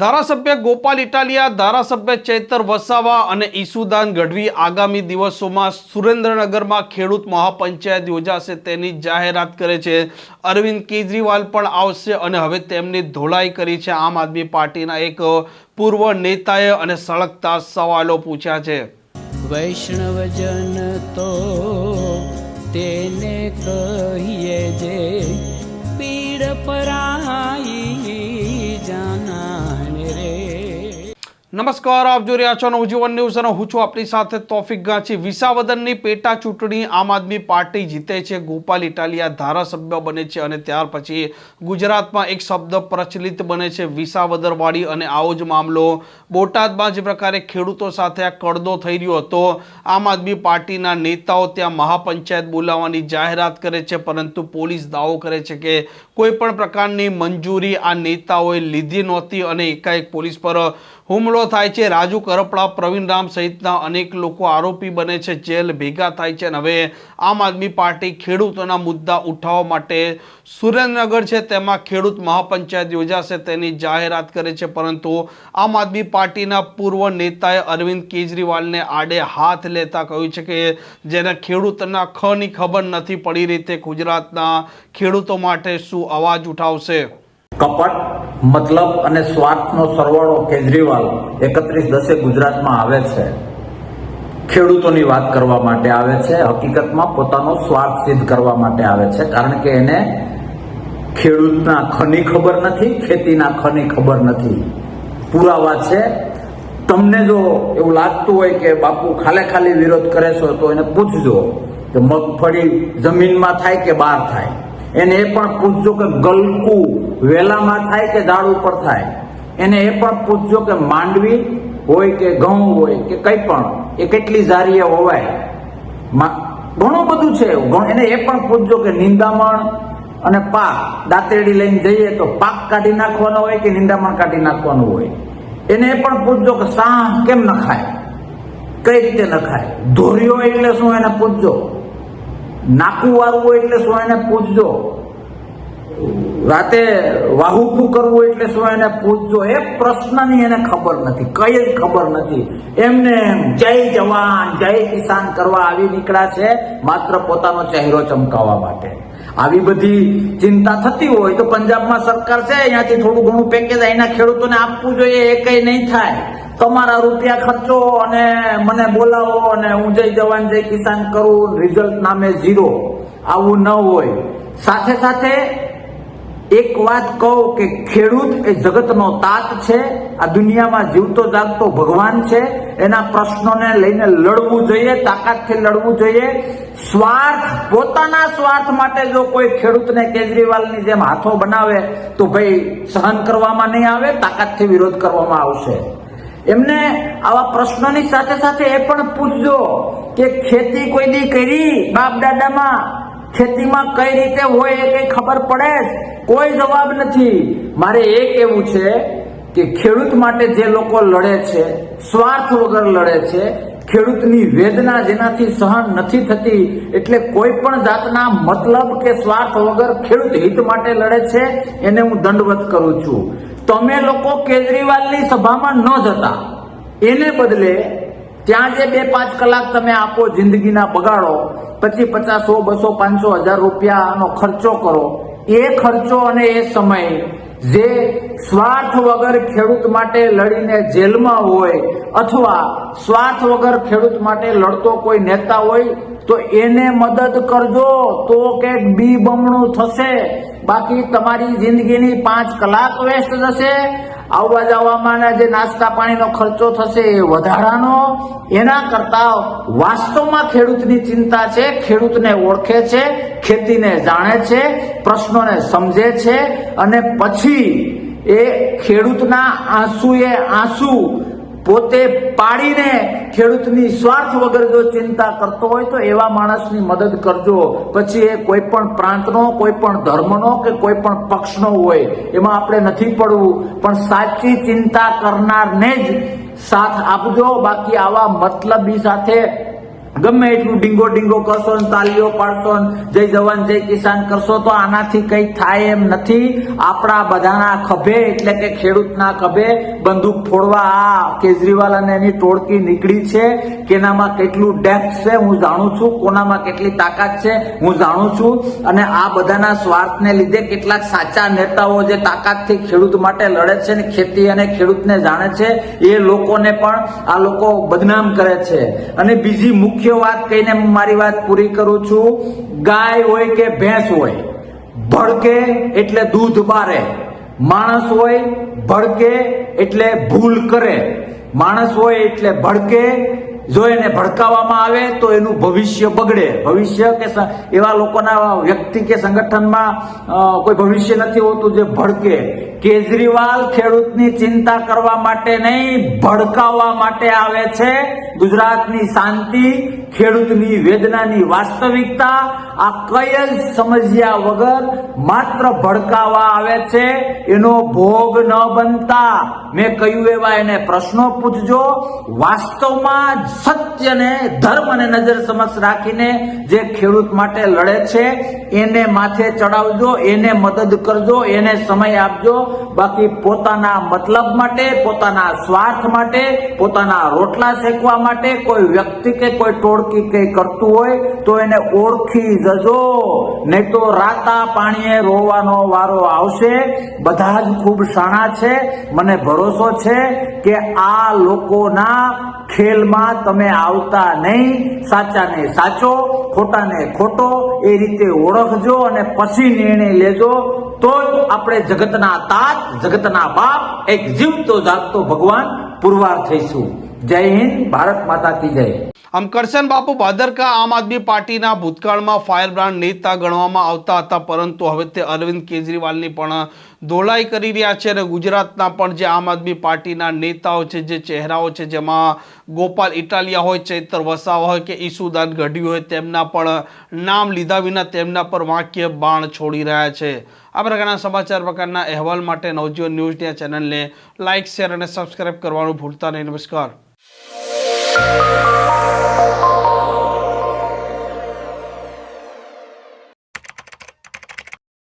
ધારાસભ્ય ગોપાલ ઇટાલિયા, ધારાસભ્ય ચૈતર વસાવા અને ઈસુદાન ગઢવી આગામી દિવસોમાં સુરેન્દ્રનગરમાં ખેડૂત મહાપંચાયત યોજાશે તેની જાહેરાત કરે છે. અરવિંદ કેજરીવાલ પણ આવશે અને હવે તેમની ધોળાઈ કરી છે. આમ આદમી પાર્ટીના એક પૂર્વ નેતાએ અને સળગતા સવાલો પૂછ્યા છે. વૈષ્ણવજન તો તેને કહીએ જે પીડ પરાઈ નમસ્કાર, આપ જોઈ રહ્યા છો નવજીવન ન્યૂઝ અને હું છું આપણી સાથે તોફિક ગાંચી. વિસાવદનની પેટા ચૂંટણી આમ આદમી પાર્ટી જીતે છે. ગોપાલ ઇટાલિયા ધારાસભ્ય બને છે અને ત્યાર પછી ગુજરાતમાં એક શબ્દ પ્રચલિત બને છે વિસાવદરવાળી અને આવો જ મામલો બોટાદમાં જે પ્રકારે ખેડૂતો સાથે આ કડદો થઈ રહ્યો હતો. આમ આદમી પાર્ટીના નેતાઓ ત્યાં મહાપંચાયત બોલાવવાની જાહેરાત કરે છે, પરંતુ પોલીસ દાવો કરે છે કે કોઈ પણ પ્રકારની મંજૂરી આ નેતાઓએ લીધી નહોતી અને એકાએક પોલીસ પર હુમલો થાય છે. રાજુ કરપડા, પ્રવીણ રામ સહિતના અનેક લોકો આરોપી બને છે. જેલ ભેગા થાય છે અને હવે આમ આદમી પાર્ટી ખેડૂતોના મુદ્દા ઉઠાવવા માટે સુરેન્દ્રનગર છે. તેમાં ખેડૂત મહાપંચાયત યોજાશે તેની જાહેરાત કરે છે. પરંતુ આમ આદમી પાર્ટીના પૂર્વ નેતાએ અરવિંદ કેજરીવાલને આડે હાથ લેતા કહ્યું છે કે જેને ખેડૂતના ખની ખબર નથી પડી રહી તે ગુજરાતના ખેડૂતો માટે શું અવાજ ઉઠાવશે? કપટ મતલબ અને સ્વાર્થનો સરવાળો કેજરીવાલ એકત્રીસ દસે ગુજરાતમાં આવે છે. ખેડૂતોની વાત કરવા માટે આવે છે. હકીકતમાં પોતાનો સ્વાર્થ સિદ્ધ કરવા માટે આવે છે. કારણ કે એને ખેડૂતના ખની ખબર નથી, ખેતીના ખની ખબર નથી. પુરાવા છે. તમને જો એવું લાગતું હોય કે બાપુ ખાલે ખાલી વિરોધ કરે છો, તો એને પૂછજો કે મગફળી જમીનમાં થાય કે બહાર થાય? એને એ પણ પૂછજો કે ગલકું વેલામાં થાય કે ઝાડ ઉપર થાય? એને એ પણ પૂછજો કે માંડવી હોય કે ઘઉં હોય કે કંઈ પણ, એ કેટલી જારીએ હોવાય ઘણું બધું છે. એને એ પણ પૂછજો કે નિંદામણ અને પાક, દાંતેડી લઈને જઈએ તો પાક કાઢી નાખવાનો હોય કે નિંદામણ કાઢી નાખવાનું હોય? એને એ પણ પૂછજો કે સાહ કેમ નખાય? કઈ રીતે નખાય? ધોર્યો એટલે શું? એને પૂછજો. નાકું વાળવું એટલે શું એને પૂછજો? રાતે વાહુકું કરવું એટલે શું એને પૂછજો? એ પ્રશ્નની એને ખબર નથી, કઈ જ ખબર નથી. એમને એમ, જય જવાન, જય કિસાન કરવા આવી નીકળ્યા છે, માત્ર પોતાનો ચહેરો ચમકાવવા માટે. આવી બધી ચિંતા થતી હોય તો પંજાબમાં સરકાર છે, અહીંયાથી થોડું ઘણું પેકેજ અહીંના ખેડૂતોને આપવું જોઈએ, એ કઈ નહીં થાય. તમારા રૂપિયા ખર્ચો અને મને બોલાવો અને હું જય જવાન જય કિસાન કરું રિઝલ્ટ નામે ઝીરો આવું ન હોય. સાથે સાથે એક વાત કહું કે ખેડૂત એ જગતનો તાત છે, આ દુનિયામાં જીવતો જાગતો ભગવાન છે, એના પ્રશ્નોને લઈને લડવું જોઈએ, તાકાતથી લડવું જોઈએ. સ્વાર્થ, પોતાના સ્વાર્થ માટે જો કોઈ ખેડૂતને કેજરીવાલની જેમ હાથો બનાવે, તો ભાઈ સહન કરવામાં નહીં આવે, તાકાતથી વિરોધ કરવામાં આવશે. એમને આવા પ્રશ્નોની સાથે સાથે એ પણ પૂછજો કે ખેતી કોઈ દી કરી? બાપ દાદામાં ખેતીમાં કઈ રીતે હોય એ કઈ ખબર પડે કોઈ જવાબ નથી. મારે એ કહેવું છે કે ખેડૂત માટે જે લોકો લડે છે, સ્વાર્થ વગર લડે છે, ખેડૂતની વેદના જેનાથી સહન નથી થતી, એટલે કોઈ પણ જાતના મતલબ કે સ્વાર્થ વગર ખેડૂત હિત માટે લડે છે, એને હું દંડવત કરું છું. તમે લોકો કેજરીવાલની સભામાં ન જતા. એને બદલે ત્યાં જે બે પાંચ કલાક તમે આપો જિંદગીના બગાડો, પછી પચાસો, બસો, પાંચસો હજાર રૂપિયાનો ખર્ચો કરો, એ ખર્ચો અને એ સમય જે સ્વાર્થ વગર ખેડૂત માટે લડીને જેલમાં હોય અથવા સ્વાર્થ વગર ખેડૂત માટે લડતો કોઈ નેતા હોય તો એને મદદ કરજો તો કે બી બમણું થશે. બાકી તમારી જિંદગીની પાંચ કલાક વેસ્ટ થશે આવવા જવામાં જે નાસ્તા પાણીનો ખર્ચો થશે એ વધારાનો. એના કરતા વાસ્તવમાં ખેડૂતની ચિંતા છે, ખેડૂતને ઓળખે છે, ખેતીને જાણે છે, પ્રશ્નોને સમજે છે. અને પછી એ ખેડૂતના આંસુએ આંસુ પોતે પાડીને ખેડૂતની સ્વાર્થ વગર જો ચિંતા કરતો હોય તો એવા માણસની મદદ કરજો. પછી એ કોઈ પણ પ્રાંતનો કોઈ પણ ધર્મનો કે કોઈ પણ પક્ષનો હોય, એમાં આપણે નથી પડવું. પણ સાચી ચિંતા કરનારને જ સાથ આપજો. બાકી આવા મતલબી સાથે ગમે એટલું ડીંગો ડીંગો કરશો ને તાલીઓ પાડશો જય જવાન, જય કિસાન કરશો તો આનાથી કઈ થાય એમ નથી. આપણા બધાના ખભે, એટલે કે ખેડૂતના ખભે બંદૂક ફોડવા આ કેજરીવાલ અને એની ટોળકી નીકળી છે કેનામાં કેટલું ડેપ્થ છે હું જાણું છું, કોનામાં કેટલી તાકાત છે હું જાણું છું. અને આ બધાના સ્વાર્થને લીધે કેટલાક સાચા નેતાઓ જે તાકાતથી ખેડૂત માટે લડે છે ને ખેતી અને ખેડૂતને જાણે છે, એ લોકોને પણ આ લોકો બદનામ કરે છે. અને બીજી મુખ્ય વાત કહીને હું મારી વાત પૂરી કરું છું. ગાય હોય કે ભેંસ હોય, ભડકે એટલે દૂધ બારે. માણસ હોય, ભડકે એટલે ભૂલ કરે. માણસ હોય એટલે ભડકે. જો એને ભડકાવવામાં આવે તો એનું ભવિષ્ય બગડે. ભવિષ્ય કે એવા લોકોના વ્યક્તિ કે સંગઠનમાં કોઈ ભવિષ્ય નથી હોતું જે ભડકે. કેજરીવાલ ખેડૂતની ચિંતા કરવા માટે નહીં, ભડકાવવા માટે આવે છે. ગુજરાતની શાંતિ, ખેડૂતની વેદનાની વાસ્તવિકતા, આ કઈ જ સમજ્યા વગર માત્ર ભડકાવા આવે છે. એનો ભોગ ન બનતા. મેં કહ્યું એવા એને પ્રશ્નો પૂછજો. વાસ્તવમાં ધર્મ ને નજર સમક્ષ રાખીને જે ખેડૂત માટે લડે છે, એને માથે ચડાવજો, એને મદદ કરજો, એને સમય આપજો. બાકી પોતાના મતલબ માટે, પોતાના સ્વાર્થ માટે, પોતાના રોટલા શેકવા માટે કોઈ વ્યક્તિ કે કોઈ ટોળકી કઈ કરતું હોય, તો એને ઓળખી જજો. નહીં તો રાતા પાણીએ રોવાનો વારો આવશે. બધા જ ખૂબ શાણા છે. મને ભરોસો છે કે આ લોકોના ખેલમાં તમે આવતા નહીં, સાચાને સાચો, ખોટાને ખોટો, એ રીતે ઓળખજો અને પછી નિર્ણય લેજો, તો જ આપણે જગતના તાત, જગતના બાપ, એક જીવતો જાગતો ભગવાન પુરવાર થઈશું. જય હિન્દ, ભારત માતા કી જય. આમ કરશન બાપુ ભાદરકા આમ આદમી પાર્ટીના ભૂતકાળમાં ફાયર બ્રાન્ડ નેતા ગણવામાં આવતા હતા, પરંતુ હવે તે અરવિંદ કેજરીવાલની પણ ધોલાઈ કરી રહ્યા છે અને ગુજરાતના પણ જે આમ આદમી પાર્ટીના નેતાઓ છે, જે ચહેરાઓ છે, જેમાં ગોપાલ ઇટાલિયા હોય, ચૈતર વસાવા હોય કે ઈસુદાન ગઢવી હોય, તેમના પણ નામ લીધા વિના તેમના પર વાક્ય બાણ છોડી રહ્યા છે. આ પ્રકારના સમાચાર પ્રકારના અહેવાલ માટે નવજીવન ન્યૂઝની ચેનલને લાઇક, શેર અને સબસ્ક્રાઈબ કરવાનું ભૂલતા નહીં. નમસ્કાર.